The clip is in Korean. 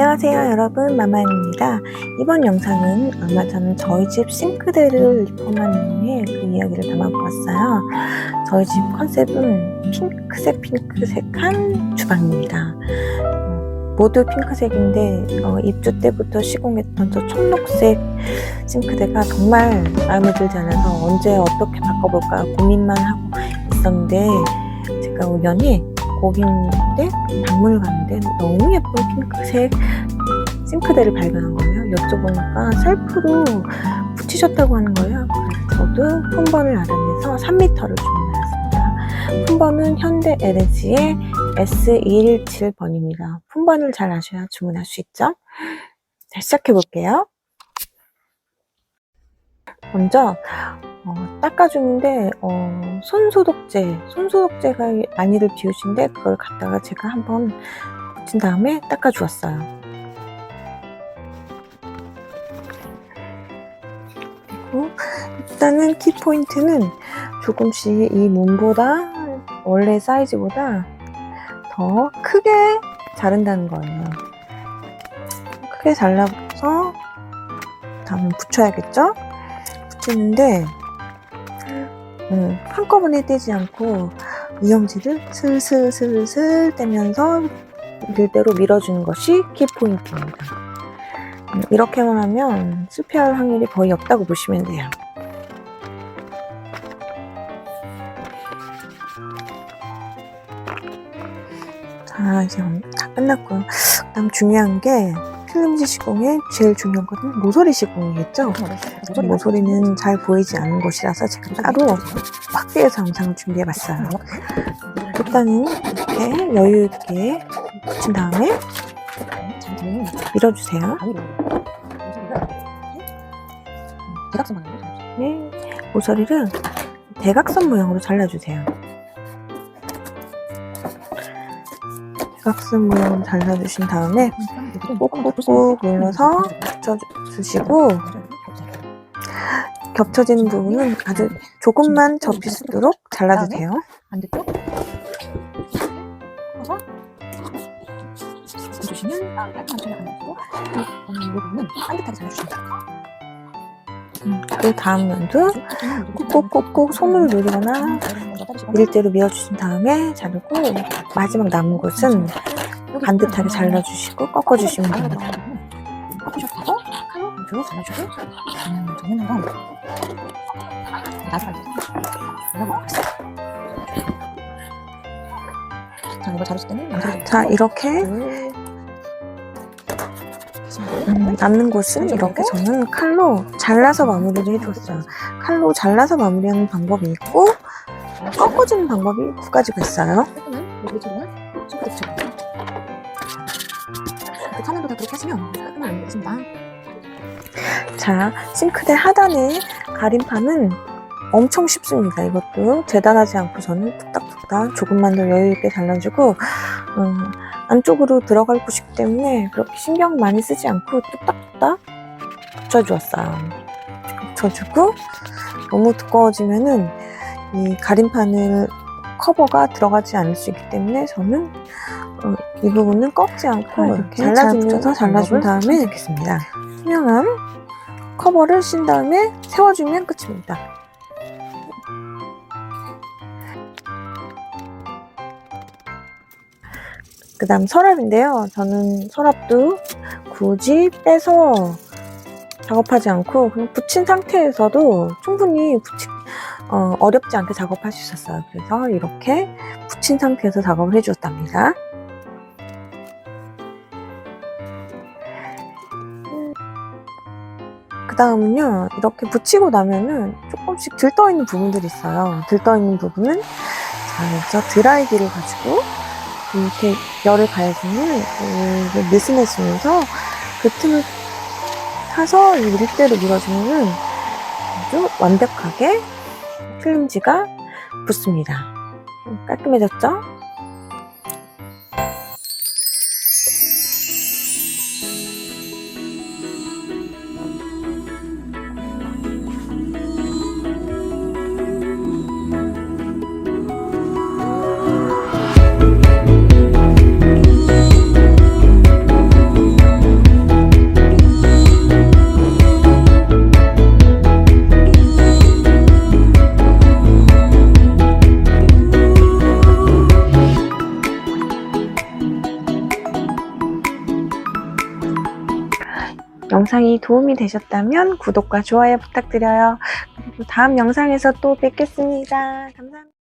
안녕하세요 여러분. 마마입니다. 이번 영상은 얼마 전 저희 집 싱크대를 리폼한 후에 그 이야기를 담아보았어요. 저희 집 컨셉은 핑크색 핑크색한 주방입니다. 어, 모두 핑크색인데 어, 입주 때부터 시공했던 저 청록색 싱크대가 정말 마음에 들지 않아서 언제 어떻게 바꿔볼까 고민만 하고 있었는데 제가 우연히 거기인데 박물관인데 너무 예쁜 핑크색 싱크대를 발견한 거예요. 여쭤보니까 셀프로 붙이셨다고 하는 거예요. 저도 품번을 알아내서 3m를 주문하였습니다. 품번은 현대 LG의 S217번입니다. 품번을 잘 아셔야 주문할 수 있죠. 자, 시작해 볼게요. 먼저 어, 닦아주는데 어, 손소독제, 손소독제가 많이들 비우신데 그걸 갖다가 제가 한번 붙인 다음에 닦아주었어요. 그리고 일단은 키포인트는 조금씩 이 문보다 원래 사이즈보다 더 크게 자른다는 거예요. 크게 잘라서 다음에 붙여야겠죠? 붙이는데 음, 한꺼번에 떼지 않고 이염지를 슬슬슬슬 떼면서 밀대로 밀어주는 것이 키포인트입니다. 음, 이렇게만 하면 실패할 확률이 거의 없다고 보시면 돼요. 자, 이제 다 끝났고요. 그 다음 중요한 게 필름지 시공의 제일 중요한 거는 모서리 시공이겠죠? 모서리 는 잘 보이지 않는 곳이라서 제가 따로 확대해서 영상을 준비해봤어요. 일단은 이렇게 여유 있게 붙인 다음에 밀어주세요. 대각선 방향으로 잘라주세요. 네, 모서리를 대각선 모양으로 잘라주세요. 대각선 모양으로 잘라주신 다음에 꾹꾹꾹 눌러서 붙여주시고 겹쳐지는 부분은 아주 조금만 접힐 수 있도록 잘라주세요. 반대쪽 꺾어서 해주시면 깔끔한 처리 가능하고 이 부분은 반듯하게 잘라주시면 돼요. 그 다음 면도 꾹꾹꾹꾹 손으로 누르거나 밀대로 밀어주신 다음에 자르고 마지막 남은 곳은 반듯하게 잘라주시고 꺾어주시면 됩니다. 되고 칼로 쭉 잘라주고 음, 저는 한번 나중에 잘라보겠습니다. 자, 이걸 자르실 때는 자 이렇게 음, 남는 곳은 이렇게 저는 칼로 잘라서 마무리를 해줬어요. 칼로 잘라서 마무리하는 방법이 있고 꺾어주는 방법이 두 가지가 있어요. 깔끔한 모서리처럼은 싱크대처럼 그 카면도 다 그렇게 하시면 깔끔한 안 되겠습니다. 자, 싱크대 하단에 가림판은 엄청 쉽습니다. 이것도 대단하지 않고 저는 뚝딱뚝딱 조금만 더 여유 있게 잘라주고 음, 안쪽으로 들어갈 곳이기 때문에 그렇게 신경 많이 쓰지 않고 뚝딱뚝딱 붙여주었어요. 붙여주고 너무 두꺼워지면은 이 가림판을 커버가 들어가지 않을 수 있기 때문에 저는 어, 이 부분은 꺾지 않고 이렇게 잘라주면서 잘라준 다음에 넣겠습니다. 투명한 커버를 신 다음에 세워주면 끝입니다. 그 다음 서랍인데요. 저는 서랍도 굳이 빼서 작업하지 않고 그냥 붙인 상태에서도 충분히 붙이, 어, 어렵지 않게 작업할 수 있었어요. 그래서 이렇게 붙인 상태에서 작업을 해주었답니다. 그 다음은요, 이렇게 붙이고 나면은 조금씩 들떠있는 부분들이 있어요. 들떠있는 부분은 자, 여기서 드라이기를 가지고 이렇게 열을 가해주면 이게 느슨해지면서 그 틈을 타서 이 밀대로 밀어주면은 아주 완벽하게 필름지가 붙습니다. 깔끔해졌죠? 영상이 도움이 되셨다면 구독과 좋아요 부탁드려요. 그리고 다음 영상에서 또 뵙겠습니다. 감사합니다.